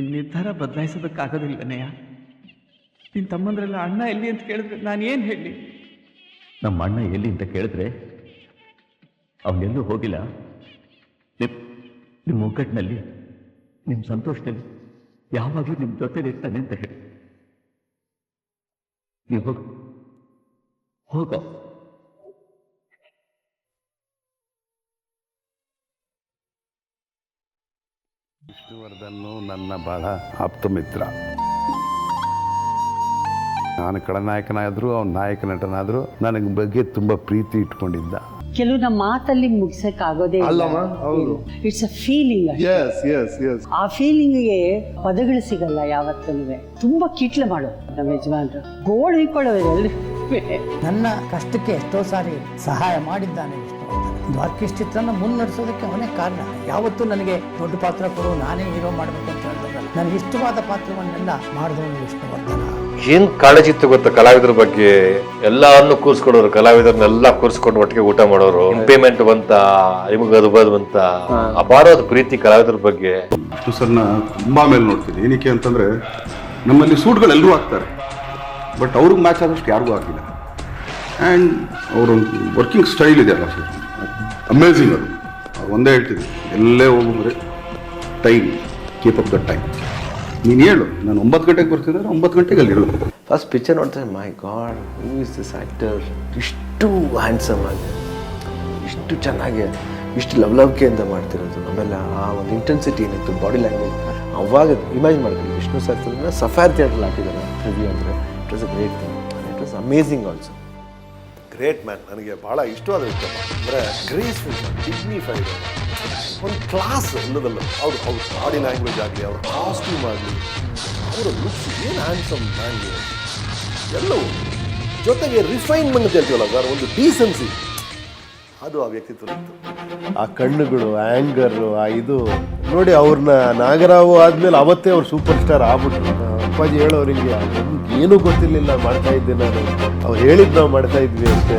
ನಿನ್ನ ನಿರ್ಧಾರ ಬದಲಾಯಿಸೋದಕ್ಕಾಗೋದಿಲ್ವನಯ್ಯ? ನಿನ್ನ ತಮ್ಮಂದ್ರೆಲ್ಲ ಅಣ್ಣ ಎಲ್ಲಿ ಅಂತ ಕೇಳಿದ್ರೆ ನಾನು ಏನು ಹೇಳಿ? ನಮ್ಮ ಅಣ್ಣ ಎಲ್ಲಿ ಅಂತ ಕೇಳಿದ್ರೆ ಅವನೆಲ್ಲೂ ಹೋಗಿಲ್ಲ. ನಿಮ್ ನಿಮ್ಮ ಮುಗ್ಗಟ್ಟಿನಲ್ಲಿ ನಿಮ್ಮ ಸಂತೋಷದಲ್ಲಿ ಯಾವಾಗಲೂ ನಿಮ್ಮ ಜೊತೆ ಇರ್ತಾನೆ ಅಂತ ಹೇಳಿ. ನೀವು ಹೋಗ, ಹೋಗೋ. ವಿಷ್ಣುವರ್ಧನ್ನು ನನ್ನ ಬಹಳ ಆಪ್ತ ಮಿತ್ರ. ನಾನು ಖಳನಾಯಕನಾದರೂ ಅವನ ನಾಯಕ ನಟನಾದರೂ ನನಗೆ ಬಗ್ಗೆ ತುಂಬ ಪ್ರೀತಿ ಇಟ್ಕೊಂಡಿದ್ದ. ಕೆಲವು ನಮ್ಮ ಮಾತಲ್ಲಿ ಮುಗಿಸಕ್ ಆಗೋದೇ. ಇಟ್ಸ್ ಅ ಫೀಲಿಂಗ್ ಆ ಫೀಲಿಂಗ್ಗೆ ಪದಗಳು ಸಿಗಲ್ಲ ಯಾವತ್ತೂ ತುಂಬಾ ಕಿಟ್ಲು ಮಾಡು ನಮ್ಮ ಯಜಮಾನ್ರು. ಗೋಳು ಹಿಕ್ಕೊಳ್ಳೋರು ನನ್ನ ಕಷ್ಟಕ್ಕೆ ಎಷ್ಟೋ ಸಾರಿ ಸಹಾಯ ಮಾಡಿದ್ದಾನೆ. ದ್ವಾರಕೀಶ್ ಚಿತ್ರನ ಮುನ್ನಡೆಸೋದಕ್ಕೆ ಅವನೇ ಕಾರಣ. ಯಾವತ್ತೂ ನನಗೆ ದೊಡ್ಡ ಪಾತ್ರ ಕೊಡು ನಾನೇ ಹೀರೋ ಮಾಡಬೇಕು ಅಂತ ಹೇಳಿದಾಗ ನನಗೆ ಇಷ್ಟವಾದ ಪಾತ್ರವನ್ನೆಲ್ಲ ಮಾಡಿದವನು ವಿಷ್ಣುವರ್ಧನ. ಏನ್ ಕಾಳಜಿ ಇತ್ತು ಗೊತ್ತಾ ಕಲಾವಿದರ ಬಗ್ಗೆ? ಎಲ್ಲಾನು ಕೂರ್ಸ್ಕೊಡೋರು ಕಲಾವಿದರನ್ನೆಲ್ಲ ಕೂರ್ಸ್ಕೊಂಡು ಒಟ್ಟಿಗೆ ಊಟ ಮಾಡೋರು ಪೇಮೆಂಟ್ ಬಂತ ನಿಮಗೆ ಅದು ಬದ್ ಬಂತ ಅಪಾರವಾದ ಪ್ರೀತಿ ಕಲಾವಿದರ ಬಗ್ಗೆ. ಸರ್ ಸರ್ನ ತುಂಬಾ ಮೇಲೆ ನೋಡ್ತೀನಿ. ಏನಕ್ಕೆ ಅಂತಂದ್ರೆ ನಮ್ಮಲ್ಲಿ ಸೂಟ್ಗಳು ಎಲ್ಲರೂ ಹಾಕ್ತಾರೆ. ಬಟ್ ಅವ್ರಿಗೆ ಮ್ಯಾಚ್ ಆದಷ್ಟು ಯಾರಿಗೂ ಆಗಿಲ್ಲ ಆ್ಯಂಡ್ ಅವ್ರ ವರ್ಕಿಂಗ್ ಸ್ಟೈಲ್ ಇದೆಯಲ್ಲ ಸರ್. ಅಮೇಝಿಂಗ್ ಅದು. ಒಂದೇ ಹೇಳ್ತಿದ್ದೆ. ಎಲ್ಲೇ ಹೋಗಿದ್ರೆ time keep up the time ನೀನು ಹೇಳು. ನಾನು ಒಂಬತ್ತು ಗಂಟೆಗೆ ಬರ್ತಿದ್ರೆ ಒಂಬತ್ತು ಗಂಟೆಗೆ ಅಲ್ಲಿ ಹೇಳು ಫಸ್ಟ್ ಪಿಕ್ಚರ್ ನೋಡ್ತಾರೆ my god who is this actor ಇಷ್ಟು ಹ್ಯಾಂಡ್ಸಮ್ ಆಗಿ. ಇಷ್ಟು ಚೆನ್ನಾಗಿ. ಇಷ್ಟು ಲವ್ ಲವ್ಕೆ ಅಂತ ಮಾಡ್ತಿರೋದು ಆಮೇಲೆ ಆ ಒಂದು ಇಂಟೆನ್ಸಿಟಿ ಏನಿತ್ತು ಬಾಡಿ ಲ್ಯಾಂಗ್ವೇಜ್ ಅವಾಗ ಇಮ್ಯಾಜಿನ್ ಮಾಡ್ತೀನಿ ವಿಷ್ಣು ಸರ್ ಸಫಾರ್ ಥಿಯೇಟ್ರಲ್ಲಿ ಹಾಕಿದ್ದಾರೆ. ಅಂದರೆ. It was a great thing it was amazing also great man ನನಗೆ ಭಾಳ ಇಷ್ಟವಾದ ವ್ಯಕ್ತಿ ಅಂದರೆ ಗ್ರೇಸ್ಫುಲ್ ಡಿಗ್ನಿಫೈಡ್ ಒಂದು ಕ್ಲಾಸ್ ಅನ್ನೋದಲ್ಲ ಅವ್ರು ಅವ್ರ ಬಾಡಿ ಲ್ಯಾಂಗ್ವೇಜ್ ಆಗಲಿ, ಅವ್ರ ಕಾಸ್ಟ್ಯೂಮ್ ಆಗಲಿ, ಅವರ ಲುಕ್ಸ್ ಏನು ಹ್ಯಾಂಡ್ಸಮ್ ಮ್ಯಾನ್ಗೆ ಎಲ್ಲವೂ. ಜೊತೆಗೆ ರಿಫೈನ್ಮೆಂಟ್ ಅಂತ ಹೇಳ್ತೀವಲ್ಲ, ಸರ್, ಒಂದು ಡೀಸೆನ್ಸಿ ಅದು ಆ ವ್ಯಕ್ತಿತ್ವ ಆ ಕಣ್ಣುಗಳು ಆ್ಯಂಗರು ಆ ಇದು. ನೋಡಿ ಅವ್ರನ್ನ ನಾಗರಾವು ಆದಮೇಲೆ ಅವತ್ತೇ ಅವ್ರು ಸೂಪರ್ ಸ್ಟಾರ್ ಆಗ್ಬಿಟ್ರು. ಅಪ್ಪಾಜಿ ಹೇಳೋರಿಗೆ ಏನೂ ಗೊತ್ತಿರಲಿಲ್ಲ ಮಾಡ್ತಾ ಇದ್ದೆ ನಾನು. ಅವ್ರು ಹೇಳಿದ್ದು ನಾವು ಮಾಡ್ತಾ ಇದ್ವಿ ಅಷ್ಟೇ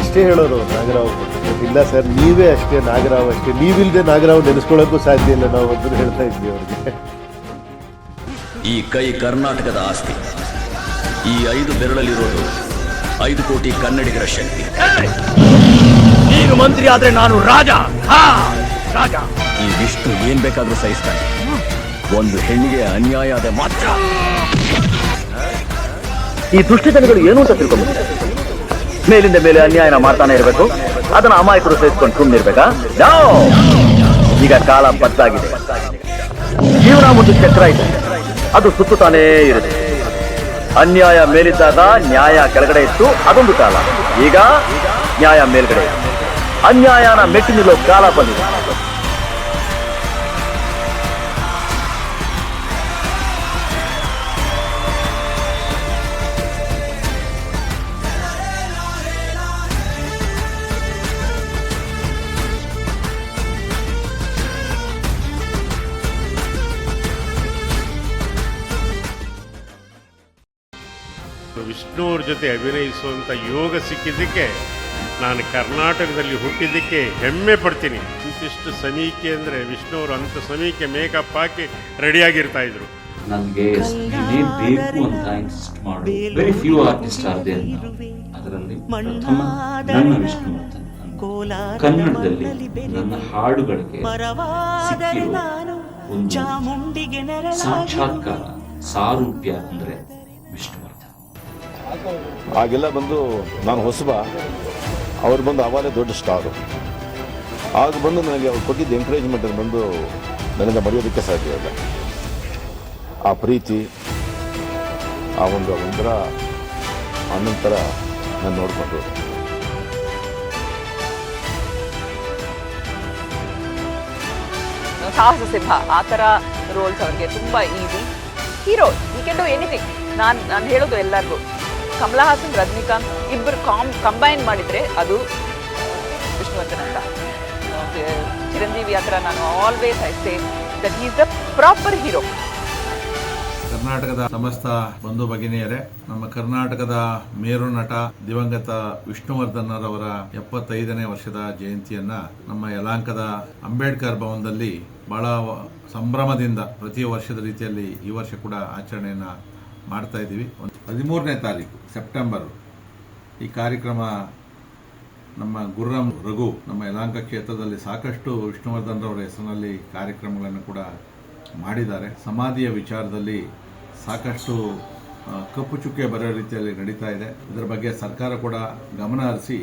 ಅಷ್ಟೇ ಹೇಳೋರು ನಾಗರಾವ್ ಇಲ್ಲ ಸರ್ ನೀವೇ ಅಷ್ಟೇ ನಾಗರಾವ್ ಅಷ್ಟೇ. ನೀವಿಲ್ಲದೆ ನಾಗರಾವ್ ನೆನೆಸ್ಕೊಳ್ಳೋಕ್ಕೂ ಸಾಧ್ಯ ಇಲ್ಲ ನಾವು ಅದನ್ನು ಹೇಳ್ತಾ ಇದ್ವಿ ಅವ್ರಿಗೆ. ಈ ಕೈ ಕರ್ನಾಟಕದ ಆಸ್ತಿ. ಈ ಐದು ಬೆರಳಲ್ಲಿರೋದು ಐದು ಕೋಟಿ ಕನ್ನಡಿಗರ ಶಕ್ತಿ. ನೀನು ಮಂತ್ರಿ ಆದ್ರೆ ನಾನು ರಾಜ. ರಾಜ. ಈ ವಿಷ್ಣು ಏನ್ ಬೇಕಾದ್ರೂ ಸಹಿಸ್ತಾನೆ. ಒಂದು ಹೆಣ್ಣಿಗೆ ಅನ್ಯಾಯ ಆದ ಮಾತ್ರ. ಈ ದುಷ್ಟಿತನಗಳು ಏನು ಅಂತ ತಿಳ್ಕೊಬೇಕು. ಮೇಲಿಂದ ಮೇಲೆ ಅನ್ಯಾಯನ ಮಾಡ್ತಾನೆ ಇರಬೇಕು. ಅದನ್ನ ಅಮಾಯಕರು ಸೇರಿಸ್ಕೊಂಡು ಸುಮ್ಮನಿರ್ಬೇಕಾ ಈಗ ಕಾಲ ಬದ್ದಾಗಿದೆ ಜೀವನ ಒಂದು ಚಕ್ರ ಇದೆ. ಅದು ಸುತ್ತುತ್ತಾನೇ ಇರುತ್ತೆ. ಅನ್ಯಾಯ ಮೇಲಿದ್ದಾಗ ನ್ಯಾಯ ಕೆಳಗಡೆ ಇತ್ತು, ಅದೊಂದು ಕಾಲ. ಈಗ ನ್ಯಾಯ ಮೇಲ್ಗಡೆ. ಅನ್ಯಾಯನ ಮೆಟ್ಟಿ ನಿಲ್ಲೋ ಕಾಲ ಬಂದಿದೆ. ಜೊತೆ ಅಭಿನಯಿಸುವಂಥ ಯೋಗ ಸಿಕ್ಕಿದ್ದಕ್ಕೆ ನಾನು ಕರ್ನಾಟಕದಲ್ಲಿ ಹುಟ್ಟಿದ್ದಕ್ಕೆ ಹೆಮ್ಮೆ ಪಡ್ತೀನಿ. ಇಂತಿಷ್ಟು ಸಮೀಕೆ ಅಂದರೆ ವಿಷ್ಣು ಅವರು ಅಂಥ ಸಮೀಕೆ ಮೇಕಪ್ ಹಾಕಿ ರೆಡಿಯಾಗಿರ್ತಾ ಇದ್ರು. ನನಗೆ ಇದೇ ಬೇಕು ಅಂತ ಇನ್ಸಿಸ್ಟ್ ಮಾಡು. Very few artist are there ಅದರಲ್ಲಿ ಪ್ರಥಮ ನನ್ನ ವಿಷ್ಣುವರ್ಧನ್ ಅಂತ. ಕನ್ನಡದಲ್ಲಿ ನನ್ನ ಹಾಡುಗಳಿಗೆ ಒಂದು ಸಾಕ್ಷಾತ್ಕಾರ ಸಾರೂಪ್ಯ ಅಂದ್ರೆ ವಿಷ್ಣುವರ್ಧನ್ ಆಗೆಲ್ಲ ಬಂದು ನಾನು ಹೊಸಬ, ಅವ್ರು ಬಂದು ಆವಾಗಲೇ ದೊಡ್ಡ ಸ್ಟಾರು. ಆಗ ಬಂದು ನನಗೆ ಅವ್ರು ಕೊಟ್ಟಿದ್ದ ಎಂಕರೇಜ್ಮೆಂಟ್ ಬಂದು ನನಗೆ ಮರೆಯೋದಕ್ಕೆ ಸಾಧ್ಯ ಇಲ್ಲ. ಆ ಪ್ರೀತಿ, ಆ ಒಂದು ಒಂಥರ ಅನಂತರ ನಾನು ನೋಡಿಕೊಂಡು ಸಾಹಸ ಸಿಂಹ ಆ ಥರ ರೋಲ್ಸ್ ಅವ್ರಿಗೆ ತುಂಬ easy hero he can anything ನಾನು ನಾನು ಹೇಳೋದು ಎಲ್ಲರಿಗೂ. ಕಮಲಾ ಹಾಸನ್ ರಜನಿಕಾಂತ್ ಇಬ್ಬರು ಕಾಮ್ ಕಂಬೈನ್ ಮಾಡಿದರೆ ಅದು ವಿಷ್ಣುವರ್ಧನ್ ಅಂತ ಚಿರಂಜೀವಿ ಹತ್ರ ನಾನು always I say that is the proper hero ಕರ್ನಾಟಕದ ಸಮಸ್ತ ಬಂಧು ಭಗಿನಿಯರೇ, ನಮ್ಮ ಕರ್ನಾಟಕದ ಮೇರು ನಟ ದಿವಂಗತ ವಿಷ್ಣುವರ್ಧನ್ ಅವರ ಎಪ್ಪತ್ತೈದನೇ ವರ್ಷದ ಜಯಂತಿಯನ್ನ ನಮ್ಮ ಯಲಾಂಕದ ಅಂಬೇಡ್ಕರ್ ಭವನದಲ್ಲಿ ಬಹಳ ಸಂಭ್ರಮದಿಂದ ಪ್ರತಿ ವರ್ಷದ ರೀತಿಯಲ್ಲಿ ಈ ವರ್ಷ ಕೂಡ ಆಚರಣೆಯನ್ನ ಮಾಡ್ತಾ ಇದ್ದೀವಿ. ಹದಿಮೂರನೇ ತಾರೀಕು ಸೆಪ್ಟೆಂಬರ್. ಈ ಕಾರ್ಯಕ್ರಮ ನಮ್ಮ ಗುರುರಾಮ್ ರಘು ನಮ್ಮ ಯಲಾಂಕ ಕ್ಷೇತ್ರದಲ್ಲಿ ಸಾಕಷ್ಟು ವಿಷ್ಣುವರ್ಧನ್ ಅವರ ಹೆಸರಿನಲ್ಲಿ ಕಾರ್ಯಕ್ರಮಗಳನ್ನು ಕೂಡ ಮಾಡಿದ್ದಾರೆ. ಸಮಾಧಿಯ ವಿಚಾರದಲ್ಲಿ ಸಾಕಷ್ಟು ಕಪ್ಪು ಚುಕ್ಕೆ ಬರೋ ರೀತಿಯಲ್ಲಿ ನಡೀತಾ ಇದೆ. ಇದರ ಬಗ್ಗೆ ಸರ್ಕಾರ ಕೂಡ ಗಮನ ಹರಿಸಿ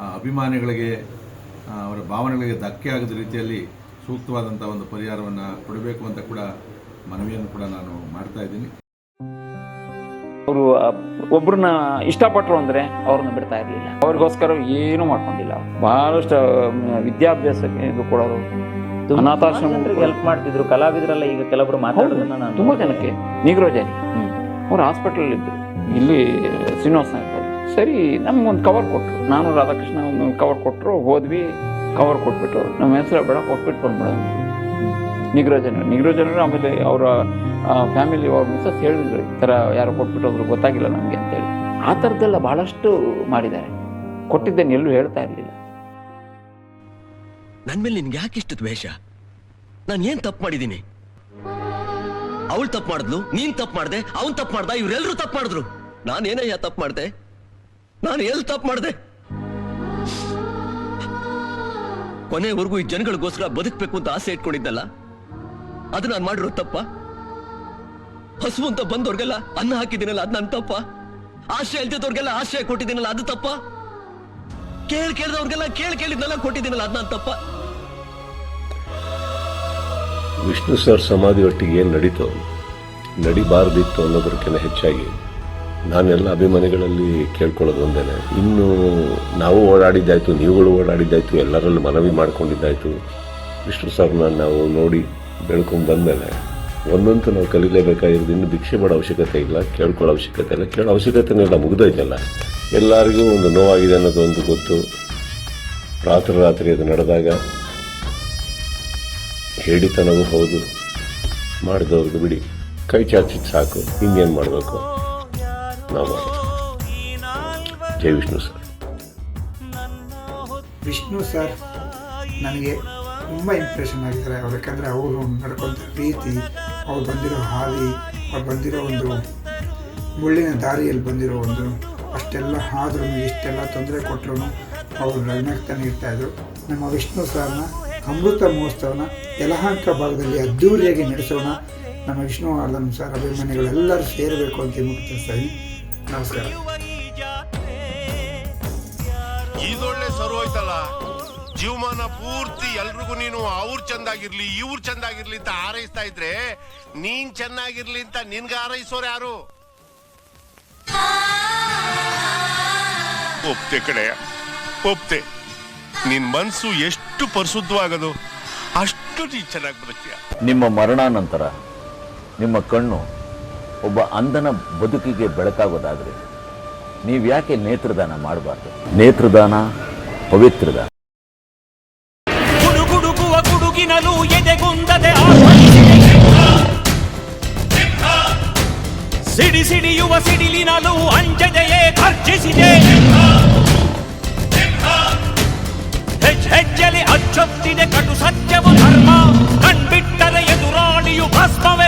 ಆ, ಅಭಿಮಾನಿಗಳಿಗೆ ಅವರ ಭಾವನೆಗಳಿಗೆ ಧಕ್ಕೆ ಆಗದ ರೀತಿಯಲ್ಲಿ ಸೂಕ್ತವಾದಂಥ ಒಂದು ಪರಿಹಾರವನ್ನು ಕೊಡಬೇಕು ಅಂತ ಕೂಡ ಮನವಿಯನ್ನು ಕೂಡ ನಾನು ಮಾಡ್ತಾ ಇದ್ದೀನಿ. ಒಬ್ರನ್ನ ಇಷ್ಟಪಟ್ರು ಅಂದರೆ ಅವ್ರನ್ನ ಬಿಡ್ತಾ ಇರಲಿಲ್ಲ. ಅವ್ರಿಗೋಸ್ಕರ ಏನೂ ಮಾಡ್ಕೊಂಡಿಲ್ಲ. ಬಹಳಷ್ಟು ವಿದ್ಯಾಭ್ಯಾಸಕ್ಕೆ ಇದು ಕೊಡೋರು ಅನಾಥಾಶ್ರಮ ಹೆಲ್ಪ್ ಮಾಡ್ತಿದ್ರು. ಕಲಾವಿದರೆಲ್ಲ ಈಗ ಕೆಲವರು ಮಾತಾಡೋದನ್ನ ನಾನು ತುಂಬ ಜನಕ್ಕೆ. ನಿಗ್ರೋಜಾರಿ. ಅವ್ರು ಹಾಸ್ಪಿಟಲ್ ಇದ್ದರು ಇಲ್ಲಿ ಶ್ರೀನಿವಾಸ ಸರಿ ನಮ್ಗೊಂದು ಕವರ್ ಕೊಟ್ಟರು ನಾನು ರಾಧಾಕೃಷ್ಣ ಒಂದು ಕವರ್ ಕೊಟ್ಟರು ಹೋದ್ವಿ ಕವರ್ ಕೊಟ್ಬಿಟ್ಟು. ನಮ್ಮ ಹೆಸರು ಬೇಡ ಕೊಟ್ಬಿಟ್ಟು ಬಂದ್ಬಿಡೋದು ನಿಗ್ರೋಜನ. ನಿಗ್ರೋಜನರು ಆಮೇಲೆ ಅವರ ಫ್ಯಾಮಿಲಿ ಅವ್ರ ಮಿಸಸ್ ಹೇಳಿದ್ರು, ಈ ಥರ ಯಾರು ಕೊಟ್ಬಿಟ್ಟು ಗೊತ್ತಾಗಿಲ್ಲ ನಮಗೆ ಅಂತೇಳಿ ಆ ಥರದ್ದೆಲ್ಲ ಭಾಳಷ್ಟು ಮಾಡಿದ್ದಾರೆ. ಕೊಟ್ಟಿದ್ದೇನೆ, ಎಲ್ಲೂ ಹೇಳ್ತಾ ಇರಲಿಲ್ಲ. ನನ್ನ ಮೇಲೆ ನಿನ್ಗೆ ಯಾಕೆ ಇಷ್ಟು ದ್ವೇಷ? ನಾನು ಏನು ತಪ್ಪು ಮಾಡಿದ್ದೀನಿ? ಅವಳು ತಪ್ಪು ಮಾಡಿದ್ಲು, ನೀನು ತಪ್ಪು ಮಾಡಿದೆ, ಅವನು ತಪ್ಪು ಮಾಡ್ದ ಇವರೆಲ್ಲರೂ ತಪ್ಪು ಮಾಡಿದ್ರು. ನಾನು ನಾನೇನಯ್ಯ ತಪ್ಪು ಮಾಡಿದೆ? ನಾನು ಎಲ್ಲಿ ತಪ್ಪು ಮಾಡಿದೆ? ಕೊನೆವರೆಗೂ ಈ ಜನಗಳಿಗೋಸ್ಕರ ಬದುಕಬೇಕು ಅಂತ ಆಸೆ ಇಟ್ಕೊಂಡಿದ್ದಲ್ಲ? ಅದು ನಾನು ಮಾಡಿರೋ ತಪ್ಪ? ಹಸು ಅಂತ ಬಂದವ್ರಿಗೆಲ್ಲ ಅನ್ನ ಹಾಕಿದ್ದೀನಲ್ಲ, ಅದು ನನ್ನ ತಪ್ಪ? ಆಶ್ರಯ ಇಲ್ದಿದ್ದವ್ರಿಗೆಲ್ಲ ಆಶ್ರಯ ಕೊಟ್ಟಿದ್ದೀನಲ್ಲ, ಅದು ತಪ್ಪ? ಕೇಳ್ ಕೇಳಿದವ್ರಿಗೆಲ್ಲ ಕೇಳಿ ಕೇಳಿದ್ನೆಲ್ಲ ಕೊಟ್ಟಿದ್ದೀನಲ್ಲ, ಅದು ನನ್ನ ತಪ್ಪ? ವಿಷ್ಣು ಸರ್ ಸಮಾಧಿ ಒಟ್ಟಿಗೆ ಏನು ನಡೀತೋ, ನಡಿಬಾರ್ದಿತ್ತು ಅನ್ನೋದಕ್ಕಿಂತ ಹೆಚ್ಚಾಗಿ ನಾನೆಲ್ಲ ಅಭಿಮಾನಿಗಳಲ್ಲಿ ಕೇಳ್ಕೊಳ್ಳೋದು ಒಂದೇನೆ. ಇನ್ನು ನಾವು ಓಡಾಡಿದ್ದಾಯ್ತು, ನೀವುಗಳು ಓಡಾಡಿದ್ದಾಯ್ತು, ಎಲ್ಲರಲ್ಲೂ ಮನವಿ ಮಾಡ್ಕೊಂಡಿದ್ದಾಯ್ತು. ವಿಷ್ಣು ಸರ್ನ ನಾವು ನೋಡಿ ಬೆಳ್ಕೊಂಡು ಬಂದಮೇಲೆ ಒಂದಂತೂ ನಾವು ಕಲೀಲೇಬೇಕಾಗಿರೋದು ಇನ್ನು ಭಿಕ್ಷೆ ಮಾಡೋ ಅವಶ್ಯಕತೆ ಇಲ್ಲ, ಕೇಳ್ಕೊಳ್ಳೋ ಅವಶ್ಯಕತೆ ಇಲ್ಲ. ಕೇಳೋ ಅವಶ್ಯಕತೆನೆಲ್ಲ ಮುಗಿದೋಯ್ತಲ್ಲ. ಎಲ್ಲರಿಗೂ ಒಂದು ನೋವಾಗಿದೆ ಅನ್ನೋದು ಒಂದು ಗೊತ್ತು. ರಾತ್ರಿ ರಾತ್ರಿ ಅದು ನಡೆದಾಗ ಹೇಳಿತನವೂ ಹೌದು. ಮಾಡಿದವ್ರದ್ದು ಬಿಡಿ. ಕೈ ಚಾಚಿದ್ ಸಾಕು. ಇನ್ನೇನು ಮಾಡಬೇಕು? ನಾವು ಜೈ ವಿಷ್ಣು ಸರ್. ವಿಷ್ಣು ಸರ್, ನನಗೆ ತುಂಬ ಇಂಪ್ರೆಷನ್ ಆಗಿದ್ದಾರೆ. ಅವ್ರು ಯಾಕಂದರೆ ಅವರು ನಡ್ಕೊಂತ ರೀತಿ ಅವ್ರು ಬಂದಿರೋ ಹಾದಿ, ಅವ್ರು ಬಂದಿರೋ ಒಂದು ಮುಳ್ಳಿನ ದಾರಿಯಲ್ಲಿ ಬಂದಿರೋ ಒಂದು ಅಷ್ಟೆಲ್ಲ ಆದ್ರೂ ಇಷ್ಟೆಲ್ಲ ತೊಂದರೆ ಕೊಟ್ಟರು ಅವರು ನಗ್ನಗ್ತಾನೆ ಇರ್ತಾಯಿದ್ರು ನಮ್ಮ ವಿಷ್ಣು ಸರ್ನ ಅಮೃತ ಮಹೋತ್ಸವನ ಯಲಹಂಕ ಭಾಗದಲ್ಲಿ ಅದ್ಧೂರಿಯಾಗಿ ನಡೆಸೋಣ. ನಮ್ಮ ವಿಷ್ಣು ಆರ್ಧನ ಸರ್ ಅಭಿಮಾನಿಗಳೆಲ್ಲರೂ ಸೇರಬೇಕು ಅಂತ ತಿಳಿಸ್ತಾ ಇದ್ದೀನಿ. ನಮಸ್ಕಾರ. ಜೀವಮಾನ ಪೂರ್ತಿ ಎಲ್ರಿಗೂ ನೀನು ಅವ್ರು ಚಂದಾಗಿರ್ಲಿ ಇವ್ರು ಚಂದಾಗಿರ್ಲಿ ಅಂತ ಹಾರೈಸ್ತಾ ಇದ್ರೆ ನೀನ್ ಚೆನ್ನಾಗಿರ್ಲಿ ಅಂತ ನಿನ್ಗೆ ಹಾರೈಸೋರು ಯಾರು? ಒಪ್ತೆ ಕಡೆಯ ಒಪ್ತೆ. ನಿನ್ ಮನ್ಸು ಎಷ್ಟು ಪರಿಶುದ್ಧವಾಗದು ಅಷ್ಟು ನೀ ಚೆನ್ನಾಗಿ ಬದುಕ್ತೀಯ. ನಿಮ್ಮ ಮರಣಾನಂತರ ನಿಮ್ಮ ಕಣ್ಣು ಒಬ್ಬ ಅಂಧನ ಬದುಕಿಗೆ ಬೆಳಕಾಗೋದಾದ್ರೆ ನೀವ್ಯಾಕೆ ನೇತ್ರದಾನ ಮಾಡಬಾರ್ದು? ನೇತ್ರದಾನ ಪವಿತ್ರದಾನ. ಗುಡುಗುಡುಗುವ ಗುಡುಗಿನಲು ಎದೆಗುಂದದೆ ಸಿಡಿ ಸಿಡಿಯುವ ಸಿಡಿಲಿನಲು ಅಂಜದೆಯೇ ಗರ್ಜಿಸಿದೆ ಹೆಜ್ ಹೆಜ್ಜೆಲಿ ಅಚ್ಚೊತ್ತಿದೆ ಕಟು ಸತ್ಯವು ಧರ್ಮ ಕಣ್ಬಿಟ್ಟರೆ ಎದುರಾಳಿಯು ಭಸ್ಮವೇ